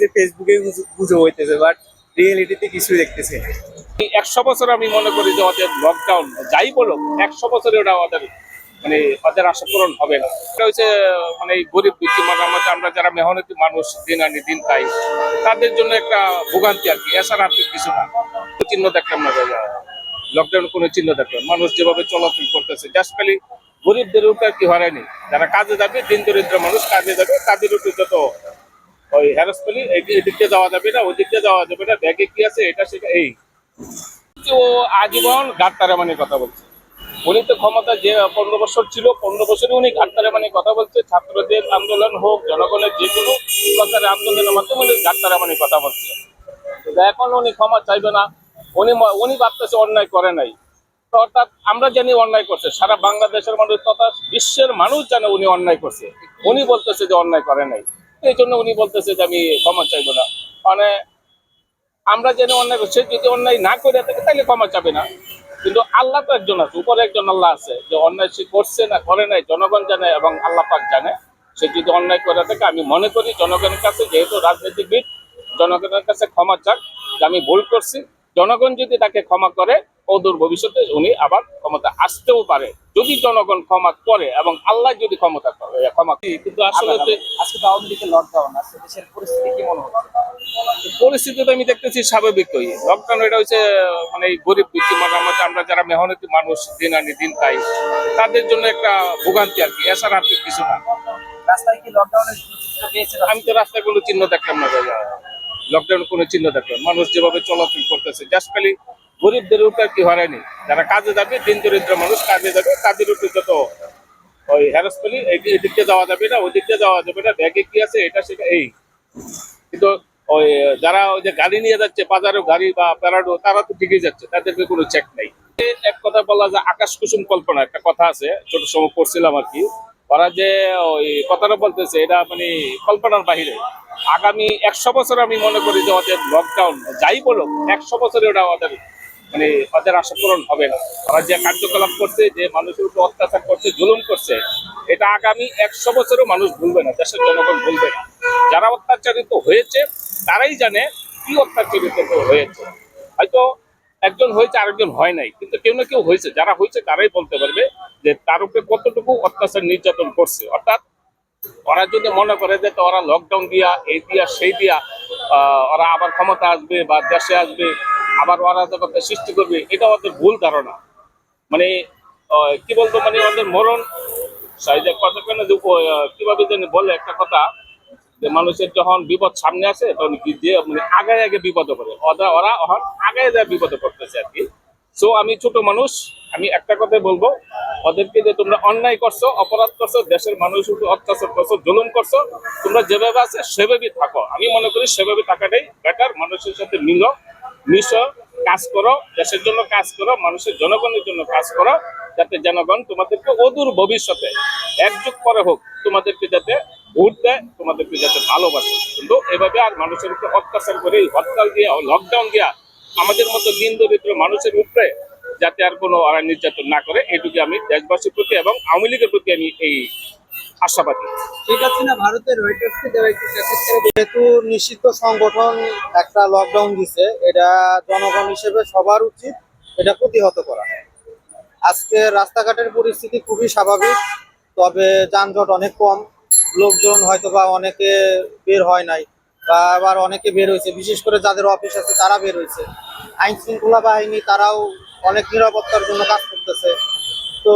যে ফেসবুকে পুজো হইতেছে বাট রিয়েলিটিতে কিছুই দেখতেছে একশো বছর আমি মনে করি যে ওদের লকডাউন যাই বলো একশো বছরে ওটা ওদের মানে ওদের আশা পূরণ হবে না। এটা হচ্ছে মানে গরিব দুঃখী মানে আমরা যারা মেহনতি মানুষ, দিন আনি দিন খাই তাদের জন্য একটা ভোগান্তি আর কি। এছাড়া আর কিছু না। চিহ্ন দেখলাম না লকডাউন কোনো চিহ্ন দেখলাম মানুষ যেভাবে চলাচল করতেছে জাস্ট খালি গরিবদের উপর কি হয়রানি। যারা কাজে যাবে, দিন দরিদ্র মানুষ কাজে যাবে, তাদের উপর যত ওই হ্যারাস পেলি এদিকে যাওয়া যাবে না, ওদিকে যাওয়া যাবে না, ব্যাগে কি আছে এটা সেটা এই। ও আজীবন ঘাটতারা মানে কথা বলছে। উনি তো ক্ষমতা যে পনেরো বছর ছিল, পনেরো বছরে উনি ঘাটতারা মানে কথা বলছে। ছাত্রদের আন্দোলন হোক, জনগণের যে কোনো প্রকারের আন্দোলনের মাধ্যমে উনি ঘাটতারা মানে কথা বলছে। এখন উনি ক্ষমা চাইবে না। উনি উনি ভাবতেছে অন্যায় করে নাই। অর্থাৎ আমরা জানি অন্যায় করছে। সারা বাংলাদেশের মানুষ তথা বিশ্বের মানুষ জানে উনি অন্যায় করছে। উনি বলতেছে যে অন্যায় করে নাই। এই জন্য উনি বলতেছে যে আমি ক্ষমা চাইব না। মানে আমরা জানি অন্যায় করছে যদি অন্যায় না করে থাকে তাহলে ক্ষমা চাবে না। কিন্তু আল্লাহ তো একজন আছে, উপরে একজন আল্লাহ আছে। যে অন্যায় সে করছে না, করে নাই, জনগণ জানে এবং আল্লাহ পাক জানে। সে যদি অন্যায় করে থাকে, আমি মনে করি জনগণের কাছে যেহেতু রাজনীতিবিদ, জনগণের কাছে ক্ষমা চাক, যে আমি ভুল করছি। জনগণ যদি তাকে ক্ষমা করে অদূর ভবিষ্যতে উনি আবার ক্ষমতা আসতেও পারে। যদি জনগণ ক্ষমা করে এবং আল্লাহ যদি ক্ষমতা করে ক্ষমা কিন্তু আসলে আজকে তো আওয়ামী লীগের লকডাউন আছে দেশের পরিস্থিতি কি মনে হচ্ছে? পরিস্থিতি তো আমি দেখতেছি স্বাভাবিকই। লকডাউন এটা হচ্ছে মানে এই গরিব দুঃখী মানে আমাদের আমরা যারা মেহনতি মানুষ দিন আনি দিন খাই তাদের জন্য একটা ভোগান্তি আর কি। এছাড়া আর কিছু না। রাস্তায় কি লকডাউনের আমি তো রাস্তায় কোনো চিহ্ন দেখলাম না লকডাউন কোনো চিহ্ন দেখলাম মানুষ যেভাবে চলাচল করতেছে জাস্ট খালি গরিবদের উপর কি হয়রানি। যারা কাজে যাবে, দিন দরিদ্র মানুষ কাজে যাবে, তাদের উপর যত ওই হ্যারাস পেলি এদিকে যাওয়া যাবে না ওদিকে যাওয়া যাবে না, ব্যাগে কি আছে, এটা সেটা এই। কিন্তু ওই, যারা ওই যে গাড়ি নিয়ে যাচ্ছে বাজারে গাড়ি বা প্যারাডো, তারা তো ঠিকই যাচ্ছে, তাদেরকে কোনো চেক নাই। এক কথা বলা যে আকাশ কুসুম কল্পনা, একটা কথা আছে, ছোট সময় পড়ছিলাম আর কি। ওরা যে ওই কথাটা বলতেছে, এটা মানে কল্পনার বাহিরে। আগামী একশো বছর আমি মনে করি যে ওদের লকডাউন যাই বলো একশো বছরে ওটা ওদের মানে তাদের আশা পূরণ হবে না। ওরা যে কার্যকলাপ করছে, যে মানুষের উপর অত্যাচার করছে, জুলুম করছে, এটা আগামী একশো বছরও মানুষ ভুলবে না, দেশের জনগণ ভুলবে না। যারা অত্যাচারিত হয়েছে, তারাই জানে কি অত্যাচারিত হয়েছে। হয়তো একজন হয়েছে, আরেকজন হয় নাই, কিন্তু কেউ না কেউ হয়েছে। যারা হয়েছে, তারাই বলতে পারবে যে তার উপরে কতটুকু অত্যাচার নির্যাতন করছে। অর্থাৎ ওরা যদি মনে করে যে ওরা লকডাউন দিয়া, এই দিয়া, সেই দিয়া ওরা আবার ক্ষমতা আসবে বা দেশে আসবে আবার অরাজকতা সৃষ্টি করবে, এটা ওদের ভুল ধারণা। মানে কি বলতো মানে ওদের মরণ কীভাবে জানি বলে একটা কথা, যে মানুষের যখন বিপদ সামনে আসে, তখন মানে আগে আগে বিপদে পড়ে ওরা ওরা আগে যা বিপদে পড়তেছে আর কি। সো আমি ছোট মানুষ, আমি একটা কথাই বলব, ওদেরকে যে তোমরা অন্যায় করছ, অপরাধ করছ, দেশের মানুষ অত্যাচার করছ, জুলুম করছ, তোমরা যেভাবে আছে সেভাবেই থাকো। আমি মনে করি সেভাবে থাকাটাই বেটার মানুষের সাথে মিল মিশো, কাজ করো, দেশের জন্য কাজ করো, মানুষের জনগণের জন্য কাজ করো, যাতে জনগণ তোমাদেরকে অদূর ভবিষ্যতে একযুগ পরে হোক, তোমাদেরকে যাতে ভোট দেয়, তোমাদেরকে যাতে ভালোবাসে। কিন্তু এভাবে আর মানুষের উপরে অত্যাচার করে হরতাল দিয়ে লকডাউন দিয়া, আমাদের মতো দিন দরিদ্র মানুষের উপরে যাতে আর কোনো নির্যাতন না করে, এটুকু আমি দেশবাসীর প্রতি এবং আওয়ামী লীগের প্রতি আমি এই আশাবাদী। ঠিক আছে না, ভারতের একটু যেহেতু নিষিদ্ধ সংগঠন একটা লকডাউন দিছে, এটা জনগণ হিসেবে সবার উচিত এটা প্রতিহত করা। আজকে রাস্তাঘাটের পরিস্থিতি খুবই স্বাভাবিক, তবে যানজট অনেক কম। লোকজন হয়তো বা অনেকে বের হয় নাই, বা আবার অনেকে বের হয়েছে। বিশেষ করে যাদের অফিস আছে, তারা বের হয়েছে। আইন শৃঙ্খলা বাহিনী, তারাও অনেক নিরাপত্তার জন্য কাজ করতেছে। তো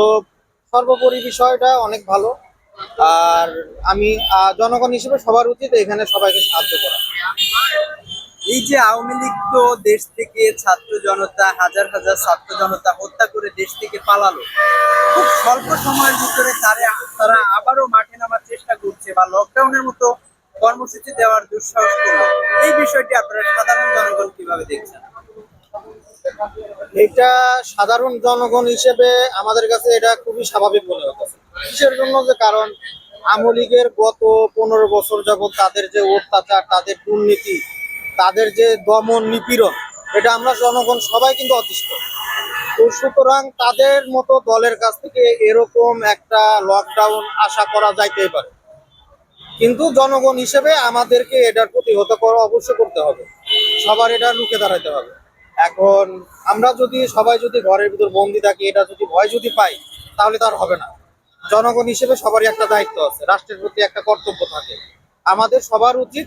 সর্বোপরি বিষয়টা অনেক ভালো। আর আমি জনগণ হিসেবে সবার উচিত এখানে সবাইকে সাহায্য করা। এই যে আওয়ামী লীগ তো দেশ থেকে ছাত্র জনতা হাজার হাজার ছাত্র জনতা হত্যা করে দেশ থেকে পালালো। খুব স্বল্প সময়ের ভিতরে তারা তারা আবারও মাঠে নামার চেষ্টা করছে বা লকডাউনের মতো কর্মসূচি দেওয়ার দুঃসাহস করল। এই বিষয়টি আপনারা সাধারণ জনগণ কীভাবে দেখছেন? এটা সাধারণ জনগণ হিসেবে আমাদের কাছে এটা খুবই স্বাভাবিক মনে হচ্ছে। কিসের জন্য যে? কারণ আওয়ামী লীগের গত পনেরো বছর যাবত তাদের যে অত্যাচার, তাদের দুর্নীতি, তাদের যে দমন নিপীড়ন, এটা আমরা জনগণ সবাই কিন্তু অতিষ্ঠ। তো সুতরাং তাদের মতো দলের কাছ থেকে এরকম একটা লকডাউন আশা করা যাইতেই পারে। কিন্তু জনগণ হিসেবে আমাদেরকে এটার প্রতিহত করা অবশ্যই করতে হবে। সবার এটা রুখে দাঁড়াতে হবে। এখন আমরা যদি সবাই যদি ঘরের ভিতর বন্দি থাকি, এটা যদি ভয় যদি পাই, তাহলে তো আর হবে না। জনগণ হিসেবে সবারই একটা দায়িত্ব আছে রাষ্ট্রের প্রতি একটা কর্তব্য থাকে। আমাদের সবার উচিত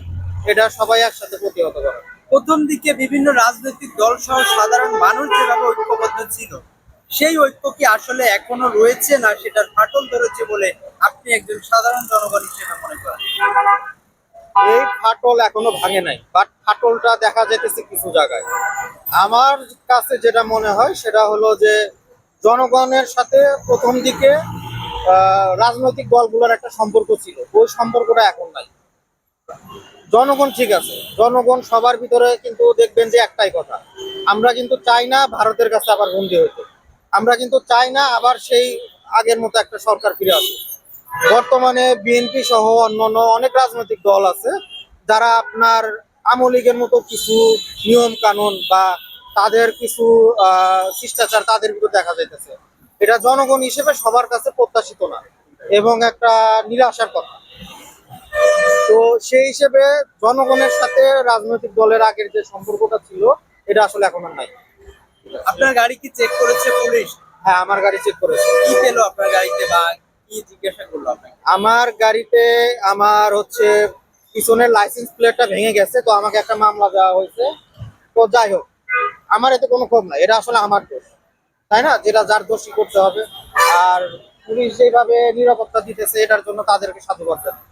এটা সবাই একসাথে প্রতিহত করা। প্রথম দিকে বিভিন্ন রাজনৈতিক দল সহ সাধারণ মানুষ যেভাবে ঐক্যবদ্ধ ছিল সেই ঐক্য কি আসলে এখনও রয়েছে না সেটার ফাটল ধরেছে বলে আপনি একজন সাধারণ জনগণ হিসেবে মনে করেন? এই ফাটল এখনও ভাঙে নাই বাট ফাটলটা দেখা যেতেছে কিছু জায়গায়। আমার কাছে যেটা মনে হয় সেটা হলো যে জনগণের সাথে প্রথম দিকে রাজনৈতিক দলগুলোর একটা সম্পর্ক ছিল। ওই সম্পর্কটা এখন নাই। জনগণ ঠিক আছে। জনগণ সবার ভিতরে কিন্তু দেখবেন যে একটাই কথা। আমরা কিন্তু চাই না ভারতের কাছে আবার বন্দি হইতে। আমরা কিন্তু চাই না আবার সেই আগের মতো একটা সরকার ফিরে আসুক। বর্তমানে বিএনপি সহ অন্যান্য অনেক রাজনৈতিক দল আছে যারা আপনার আওয়ামী লীগের মতো কিছু নিয়ম কানুন বা তাদের কিছু আহ, শিষ্টাচার তাদের ভিতর দেখা যাইতেছে। এটা জনগণ হিসেবে সবার কাছে প্রত্যাশিত না এবং একটা নিরাশার কথা। তো সেই হিসেবে জনগণের সাথে রাজনৈতিক দলের আগের যে সম্পর্কটা ছিল এটা আসলে এখন আর নাই। আপনার গাড়ি কি চেক করেছে পুলিশ? হ্যাঁ আমার গাড়ি চেক করেছে। কি পেল আপনার গাড়িতে বা কি জিজ্ঞাসা করল আপনাকে? আমার গাড়িতে আমার হচ্ছে পিছনের লাইসেন্স প্লেটটা ভেঙে গেছে তো আমাকে একটা মামলা দেওয়া হয়েছে। তো যাই হোক আমার এতে কোনো ক্ষোভ নাই এটা আসলে আমার দোষ। তাই না? যেটা যার দোষী করতে হবে। আর পুলিশ যেভাবে নিরাপত্তা দিতেছে, এটার জন্য তাদেরকে সাধুবাদ জানাই.